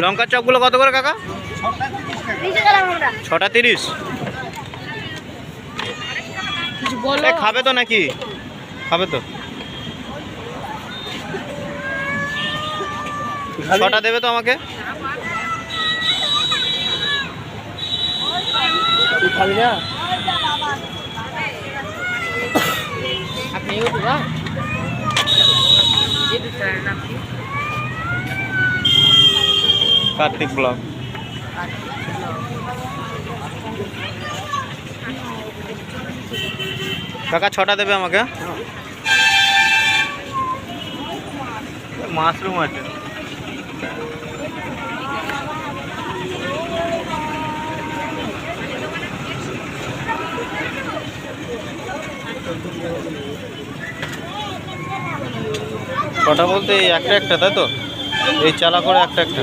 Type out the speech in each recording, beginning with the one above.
লঙ্কার চপগুলো কত করে কাকা? ছটা তিরিশ। কিছু বলো। এ খাবে তো নাকি? খাবে তো। ছটা দেবে তো আমাকে? খাবি না? আপনি কার্তিক ব্লগ। কাকা, ছটা দেবে আমাকে? মাশরুম আছে। ছটা বলতে এই একটা একটা, তাই তো? এই চালা করে একটা একটা।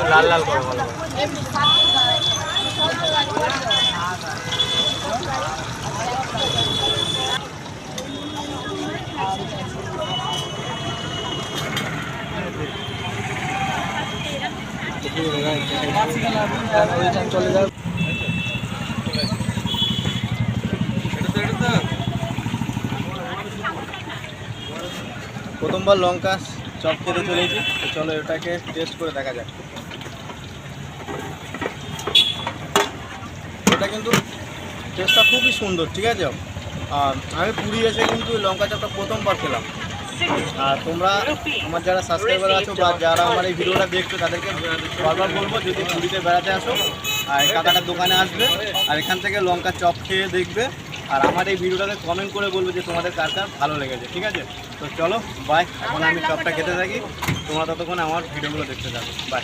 একটু লাল লাল করে বলো। প্রথমবার লঙ্কা চপ খেতে চলেছি। চলো এটাকে টেস্ট করে দেখা যাক। কিন্তু টেস্টটা খুবই সুন্দর, ঠিক আছে? আর আমি পুরী এসে কিন্তু লঙ্কা চপটা প্রথমবার খেলাম। আর তোমরা আমার যারা সাবস্ক্রাইবার আছো বা যারা আমার এই ভিডিওটা দেখছ, তাদেরকে বারবার বলব যদি পুরীতে বেড়াতে আসো, আর কাকাটার দোকানে আসবে, আর এখান থেকে লঙ্কা চপ খেয়ে দেখবে, আর আমার এই ভিডিওটাতে কমেন্ট করে বলবে যে তোমাদের কার কার ভালো লেগেছে, ঠিক আছে? তো চলো বাই এখন আমি চপটা খেতে থাকি, তোমরা ততক্ষণ আমার ভিডিওগুলো দেখতে থাকো বাই